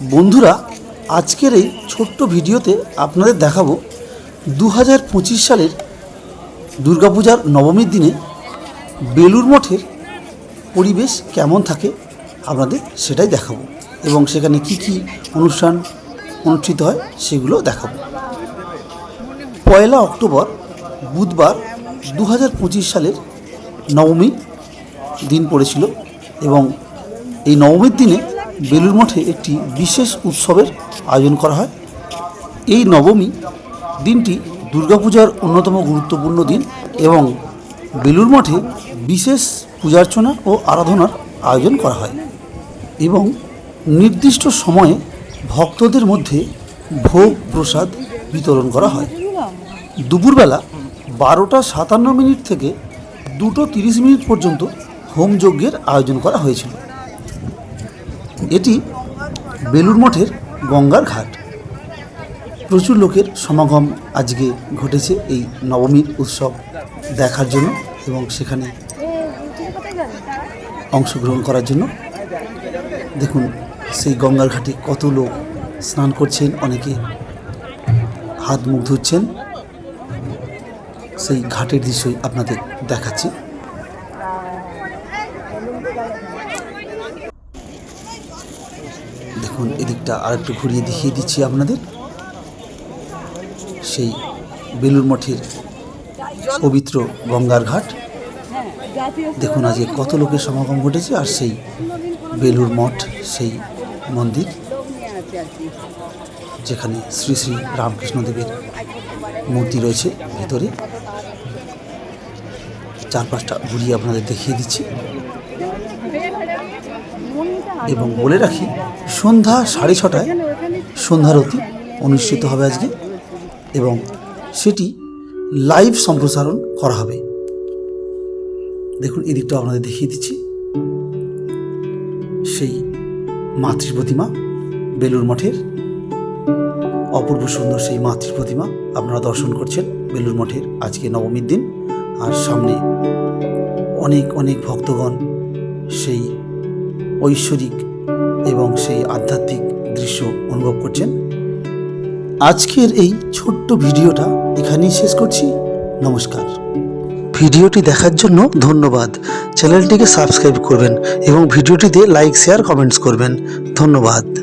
বন্ধুরা, আজকের এই ছোট্ট ভিডিওতে আপনাদের দেখাবো দু হাজার পঁচিশ সালের দুর্গাপূজার নবমীর দিনে বেলুর মঠের পরিবেশ কেমন থাকে আপনাদের সেটাই দেখাবো এবং সেখানে কি কি অনুষ্ঠান অনুষ্ঠিত হয় সেগুলো দেখাবো। পয়লা অক্টোবর বুধবার দু হাজার পঁচিশ সালের নবমী দিন পড়েছিল এবং এই নবমীর দিনে বেলুর মঠে একটি বিশেষ উৎসবের আয়োজন করা হয়। এই নবমী দিনটি দুর্গাপূজার অন্যতম গুরুত্বপূর্ণ দিন এবং বেলুর মঠে বিশেষ পূজার্চনা ও আরাধনার আয়োজন করা হয় এবং নির্দিষ্ট সময়ে ভক্তদের মধ্যে ভোগ প্রসাদ বিতরণ করা হয়। দুপুরবেলা বারোটা সাতান্ন মিনিট থেকে দুটো তিরিশ মিনিট পর্যন্ত হোম যজ্ঞের আয়োজন করা হয়েছিল। এটি বেলুর মঠের গঙ্গার ঘাট। প্রচুর লোকের সমাগম আজকে ঘটেছে এই নবমীর উৎসব দেখার জন্য এবং সেখানে অংশগ্রহণ করার জন্য। দেখুন, সেই গঙ্গার ঘাটে কত লোক স্নান করছেন, অনেকে হাত মুখ ধুচ্ছেন। সেই ঘাটের দৃশ্যই আপনাদের দেখাচ্ছি। দেখুন এদিকটা আরেকটু ঘুরিয়ে দেখিয়ে দিচ্ছি আপনাদের। সেই বেলুর মঠের পবিত্র গঙ্গার ঘাট। দেখুন আজকে কত লোকের সমাগম ঘটেছে আর সেই বেলুর মঠ, সেই মন্দির, যেখানে শ্রী শ্রী রামকৃষ্ণদেবের মূর্তি রয়েছে ভেতরে। চারপাশটা ঘুরিয়ে আপনাদের দেখিয়ে দিচ্ছি। এবং বলে রাখি, সন্ধ্যা সাড়ে ছটায় সন্ধ্যারতি অনুষ্ঠিত হবে আজকে এবং সেটি লাইভ সম্প্রসারণ করা হবে। দেখুন এদিকটা আপনাদের দেখিয়ে দিচ্ছি। সেই মাতৃ প্রতিমা বেলুর মঠের অপূর্ব সুন্দর সেই মাতৃ প্রতিমা আপনারা দর্শন করছেন বেলুর মঠের আজকে নবমীর দিন। আর সামনে অনেক অনেক ভক্তগণ সেই ঐশ্বরিক এবং সেই আধ্যাত্মিক দৃশ্য অনুভব করছেন। আজকের এই ছোট্ট ভিডিওটা এখানেই শেষ করছি। নমস্কার। ভিডিওটি দেখার জন্য ধন্যবাদ। চ্যানেলটিকে সাবস্ক্রাইব করবেন এবং ভিডিওটিতে লাইক, শেয়ার, কমেন্টস করবেন। ধন্যবাদ।